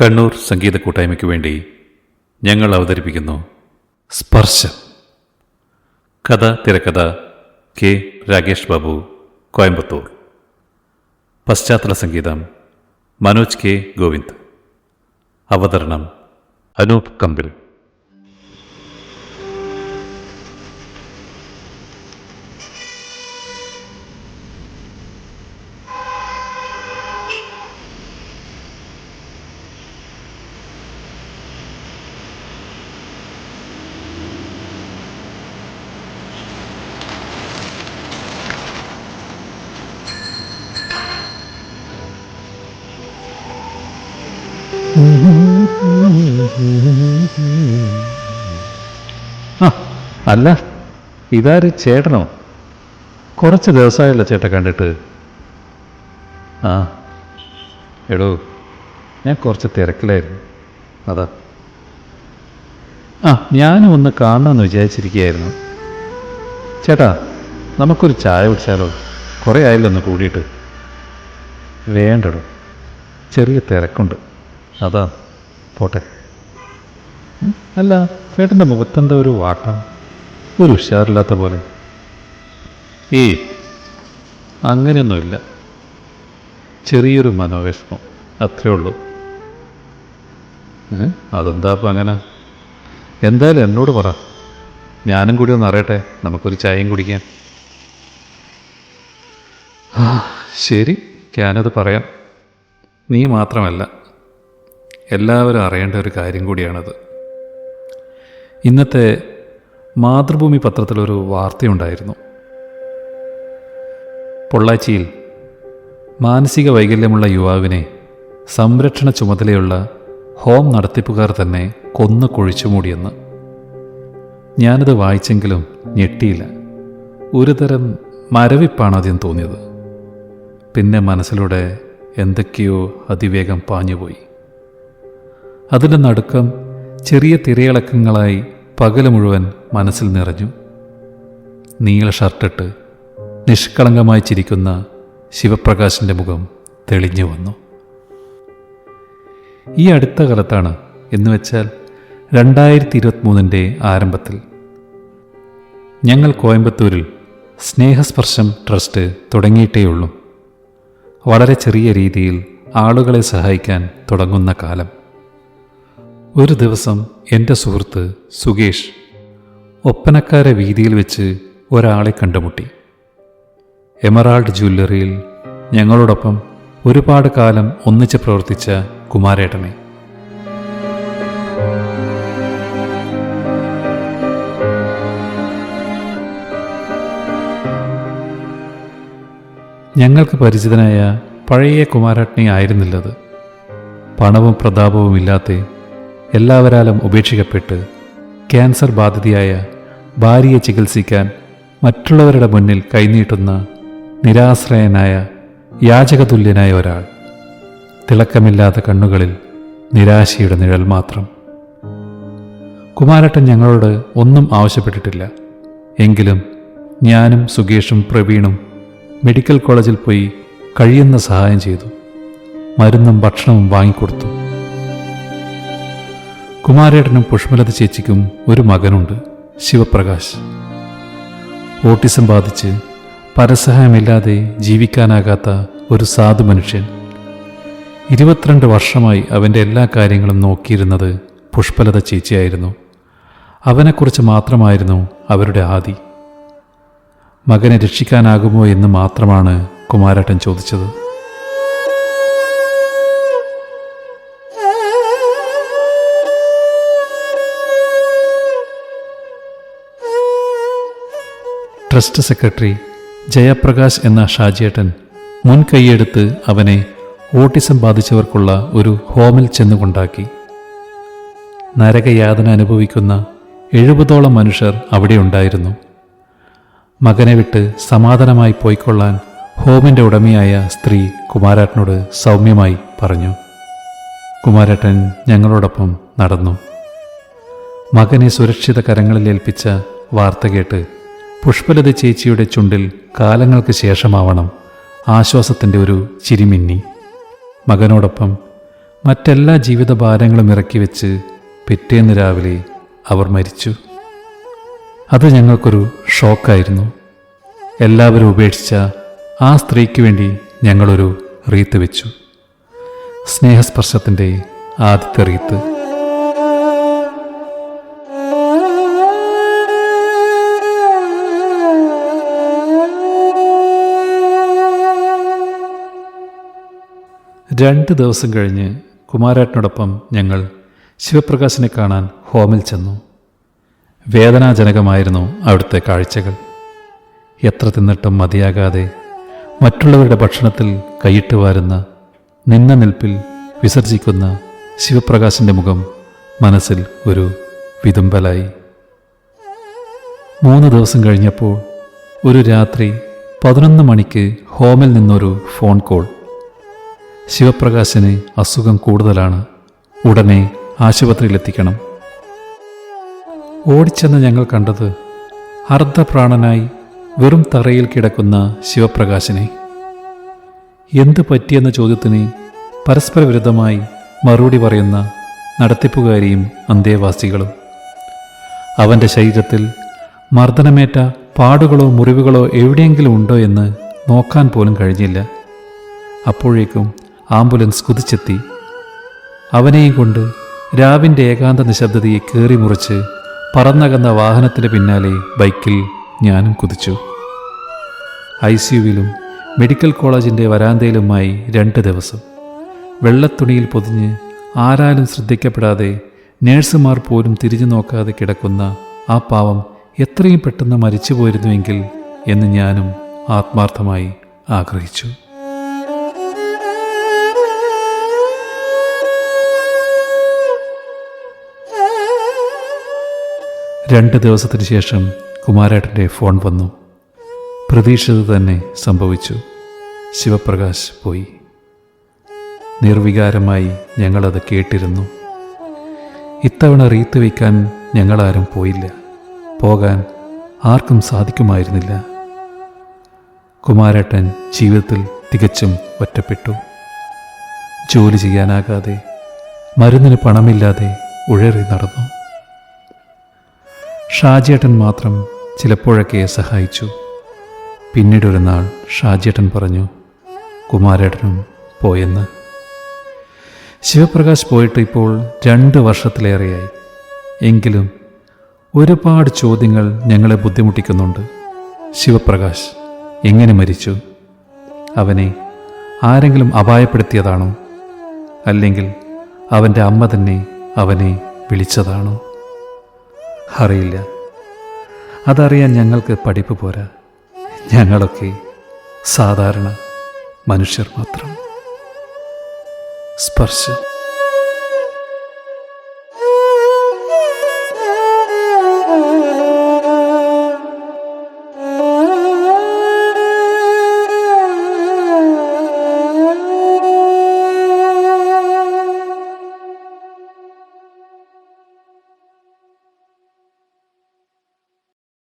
കണ്ണൂർ സംഗീത കൂട്ടായ്മയ്ക്ക് വേണ്ടി ഞങ്ങൾ അവതരിപ്പിക്കുന്നു സ്പർശം. കഥ തിരക്കഥ കെ രാകേഷ് ബാബു കോയമ്പത്തൂർ. പശ്ചാത്തല സംഗീതം മനോജ് കെ ഗോവിന്ദ്. അവതരണം അനൂപ് കമ്പിൽ. അല്ല ഇതാര് ചേട്ടനോ? കുറച്ച് ദിവസമായല്ലോ ചേട്ടൻ കണ്ടിട്ട്. ആ എടോ ഞാൻ കുറച്ച് തിരക്കിലായിരുന്നു. അതാ. ആ ഞാനും ഒന്ന് കാണണമെന്ന് വിചാരിച്ചിരിക്കുകയായിരുന്നു. ചേട്ടാ നമുക്കൊരു ചായ കുടിച്ചാലോ? കുറേ ആയല്ലോ ഒന്ന് കൂടിയിട്ട്. വേണ്ടടോ ചെറിയ തിരക്കുണ്ട്. അതാ പോട്ടെ. അല്ല ചേട്ടന്റെ മുഖത്തെന്താ ഒരു വാട്ടം? ഒരു ഉഷാറില്ലാത്ത പോലെ. ഈ അങ്ങനെയൊന്നുമില്ല. ചെറിയൊരു മനോവിഷമം അത്രേ ഉള്ളൂ. അതെന്താ അപ്പം അങ്ങനെ? എന്തായാലും എന്നോട് പറ. ഞാനും കൂടി ഒന്ന് അറിയട്ടെ നമുക്കൊരു ചായയും കുടിക്കാൻ ശരി ഞാനത് പറയാം. നീ മാത്രമല്ല എല്ലാവരും അറിയേണ്ട ഒരു കാര്യം കൂടിയാണത്. ഇന്നത്തെ മാതൃഭൂമി പത്രത്തിലൊരു വാർത്തയുണ്ടായിരുന്നു. പൊള്ളാച്ചിയിൽ മാനസിക വൈകല്യമുള്ള യുവാവിനെ സംരക്ഷണ ചുമതലയുള്ള ഹോം നടത്തിപ്പുകാർ തന്നെ കൊന്നു കുഴിച്ചുമൂടിയെന്ന് ഞാനത് വായിച്ചെങ്കിലും ഞെട്ടിയില്ല. ഒരുതരം മരവിപ്പാണ് ആദ്യം തോന്നിയത്. പിന്നെ മനസ്സിലൂടെ എന്തൊക്കെയോ അതിവേഗം പാഞ്ഞുപോയി. അതിന്റെ നടുക്കം ചെറിയ തിരയിളക്കങ്ങളായി പകൽ മുഴുവൻ മനസ്സിൽ നിറഞ്ഞു. നീല ഷർട്ടിട്ട് നിഷ്കളങ്കമായി ചിരിക്കുന്ന ശിവപ്രകാശിന്റെ മുഖം തെളിഞ്ഞു വന്നു. ഈ അടുത്ത കാലത്താണ് എന്ന് വെച്ചാൽ രണ്ടായിരത്തി ഇരുപത്തിമൂന്നിന്റെ ആരംഭത്തിൽ ഞങ്ങൾ കോയമ്പത്തൂരിൽ സ്നേഹസ്പർശം ട്രസ്റ്റ് തുടങ്ങിയിട്ടേയുള്ളൂ. വളരെ ചെറിയ രീതിയിൽ ആളുകളെ സഹായിക്കാൻ തുടങ്ങുന്ന കാലം. ഒരു ദിവസം എന്റെ സുഹൃത്ത് സുകേഷ് ഒപ്പനക്കാരെ വീതിയിൽ വെച്ച് ഒരാളെ കണ്ടുമുട്ടി. എമറാൾഡ് ജ്വല്ലറിയിൽ ഞങ്ങളോടൊപ്പം ഒരുപാട് കാലം ഒന്നിച്ച് പ്രവർത്തിച്ച കുമാരേട്ടനെ. ഞങ്ങൾക്ക് പരിചിതനായ പഴയ കുമാരേട്ടനെ ആയിരുന്നില്ലത്. പണവും പ്രതാപവും ഇല്ലാത്ത എല്ലാവരാലും ഉപേക്ഷിക്കപ്പെട്ട് ക്യാൻസർ ബാധിതയായ ഭാര്യയെ ചികിത്സിക്കാൻ മറ്റുള്ളവരുടെ മുന്നിൽ കൈനീട്ടുന്ന നിരാശ്രയനായ യാചകതുല്യനായ ഒരാൾ. തിളക്കമില്ലാത്ത കണ്ണുകളിൽ നിരാശയുടെ നിഴൽ മാത്രം. കുമാരട്ടൻ ഞങ്ങളോട് ഒന്നും ആവശ്യപ്പെട്ടിട്ടില്ല. എങ്കിലും ഞാനും സുകേഷും പ്രവീണും മെഡിക്കൽ കോളേജിൽ പോയി കഴിയുന്ന സഹായം ചെയ്തു. മരുന്നും ഭക്ഷണവും വാങ്ങിക്കൊടുത്തു. കുമാരേട്ടനും പുഷ്പലത ചേച്ചിക്കും ഒരു മകനുണ്ട് ശിവപ്രകാശ്. ഓട്ടിസം ബാധിച്ച് പരസഹായമില്ലാതെ ജീവിക്കാനാകാത്ത ഒരു സാധു മനുഷ്യൻ. ഇരുപത്തിരണ്ട് വർഷമായി അവന്റെ എല്ലാ കാര്യങ്ങളും നോക്കിയിരുന്നത് പുഷ്പലത ചേച്ചിയായിരുന്നു. അവനെക്കുറിച്ച് മാത്രമായിരുന്നു അവരുടെ ആദി. മകനെ രക്ഷിക്കാനാകുമോ എന്ന് മാത്രമാണ് കുമാരേട്ടൻ ചോദിച്ചത്. ട്രസ്റ്റ് സെക്രട്ടറി ജയപ്രകാശ് എന്ന ഷാജിയേട്ടൻ മുൻകൈയെടുത്ത് അവനെ ഓട്ടിസം ബാധിച്ചവർക്കുള്ള ഒരു ഹോമിൽ ചെന്നുകൊണ്ടാക്കി. നരകയാതന അനുഭവിക്കുന്ന എഴുപതോളം മനുഷ്യർ അവിടെ ഉണ്ടായിരുന്നു. മകനെ വിട്ട് സമാധാനമായി പോയിക്കൊള്ളാൻ ഹോമിന്റെ ഉടമയായ സ്ത്രീ കുമാരാട്ടനോട് സൗമ്യമായി പറഞ്ഞു. കുമാരാട്ടൻ ഞങ്ങളോടൊപ്പം നടന്നു. മകനെ സുരക്ഷിത കരങ്ങളിൽ ഏൽപ്പിച്ച വാർത്ത കേട്ട് പുഷ്പലത ചേച്ചിയുടെ ചുണ്ടിൽ കാലങ്ങൾക്ക് ശേഷമാവണം ആശ്വാസത്തിന്റെ ഒരു ചിരിമിന്നി. മകനോടൊപ്പം മറ്റെല്ലാ ജീവിതഭാരങ്ങളും ഇറക്കി വെച്ച് പിറ്റേന്ന് രാവിലെ അവർ മരിച്ചു. അത് ഞങ്ങൾക്കൊരു ഷോക്കായിരുന്നു. എല്ലാവരും ഉപേക്ഷിച്ച ആ സ്ത്രീക്ക് വേണ്ടി ഞങ്ങളൊരു റീത്ത് വെച്ചു. സ്നേഹസ്പർശത്തിന്റെ ആദ്യത്തെ റീത്ത്. രണ്ട് ദിവസം കഴിഞ്ഞ് കുമാരേട്ടനോടൊപ്പം ഞങ്ങൾ ശിവപ്രകാശിനെ കാണാൻ ഹോമിൽ ചെന്നു. വേദനാജനകമായിരുന്നു അവിടുത്തെ കാഴ്ചകൾ. എത്ര തിന്നിട്ടും മതിയാകാതെ മറ്റുള്ളവരുടെ ഭക്ഷണത്തിൽ കൈയിട്ട് വാരുന്ന നിന്ന നിൽപ്പിൽ വിസർജിക്കുന്ന ശിവപ്രകാശിന്റെ മുഖം മനസ്സിൽ ഒരു വിതുമ്പലായി. മൂന്ന് ദിവസം കഴിഞ്ഞപ്പോൾ ഒരു രാത്രി പതിനൊന്ന് മണിക്ക് ഹോമിൽ നിന്നൊരു ഫോൺ കോൾ ശിവപ്രകാശിന് അസുഖം കൂടുതലാണ്. ഉടനെ ആശുപത്രിയിലെത്തിക്കണം. ഓടിച്ചെന്ന് ഞങ്ങൾ കണ്ടത് അർദ്ധപ്രാണനായി വെറും തറയിൽ കിടക്കുന്ന ശിവപ്രകാശിനെ. എന്ത് പറ്റിയെന്ന ചോദ്യത്തിന് പരസ്പര വിരുദ്ധമായി മറുപടി പറയുന്ന നടത്തിപ്പുകാരിയും അന്തേവാസികളും. അവന്റെ ശരീരത്തിൽ മർദ്ദനമേറ്റ പാടുകളോ മുറിവുകളോ എവിടെയെങ്കിലും ഉണ്ടോ എന്ന് നോക്കാൻ പോലും കഴിഞ്ഞില്ല. അപ്പോഴേക്കും ആംബുലൻസ് കുതിച്ചെത്തി. അവനെയും കൊണ്ട് രാവിന്റെ ഏകാന്ത നിശബ്ദതയെ കയറി മുറിച്ച് പറന്നകന്ന വാഹനത്തിന് പിന്നാലെ ബൈക്കിൽ ഞാനും കുതിച്ചു. ഐ സിയുവിലും മെഡിക്കൽ കോളേജിന്റെ വരാന്തയിലുമായി രണ്ട് ദിവസം. വെള്ളത്തുണിയിൽ പൊതിഞ്ഞ് ആരാലും ശ്രദ്ധിക്കപ്പെടാതെ നേഴ്സുമാർ പോലും തിരിഞ്ഞു നോക്കാതെ കിടക്കുന്ന ആ പാവം എത്രയും പെട്ടെന്ന് മരിച്ചു പോയിരുന്നുവെങ്കിൽ എന്ന് ഞാനും ആത്മാർത്ഥമായി ആഗ്രഹിച്ചു. രണ്ട് ദിവസത്തിന് ശേഷം കുമാരേട്ടന്റെ ഫോൺ വന്നു. പ്രതീക്ഷിച്ചത് തന്നെ സംഭവിച്ചു. ശിവപ്രകാശ് പോയി. നിർവികാരമായി ഞങ്ങളത് കേട്ടിരുന്നു. ഇത്തവണ റീത്ത് വയ്ക്കാൻ ഞങ്ങളാരും പോയില്ല. പോകാൻ ആർക്കും സാധിക്കുമായിരുന്നില്ല. കുമാരേട്ടൻ ജീവിതത്തിൽ തികച്ചും ഒറ്റപ്പെട്ടു. ജോലി ചെയ്യാനാകാതെ മരുന്നിന് പണമില്ലാതെ ഉഴറി നടന്നു. ഷാജിയേട്ടൻ മാത്രം ചിലപ്പോഴൊക്കെ സഹായിച്ചു. പിന്നീടൊരു നാൾ ഷാജിയേട്ടൻ പറഞ്ഞു കുമാരേട്ടനും പോയെന്ന്. ശിവപ്രകാശ് പോയിട്ട് ഇപ്പോൾ രണ്ട് വർഷത്തിലേറെയായി. എങ്കിലും ഒരുപാട് ചോദ്യങ്ങൾ ഞങ്ങളെ ബുദ്ധിമുട്ടിക്കുന്നുണ്ട്. ശിവപ്രകാശ് എങ്ങനെ മരിച്ചു? അവനെ ആരെങ്കിലും അപായപ്പെടുത്തിയതാണോ? അല്ലെങ്കിൽ അവന്റെ അമ്മ തന്നെ അവനെ വിളിച്ചതാണോ? അറിയില്ല. അതറിയാൻ ഞങ്ങൾക്ക് പഠിപ്പ് പോരാ. ഞങ്ങളൊക്കെ സാധാരണ മനുഷ്യർ മാത്രം. സ്പർശം.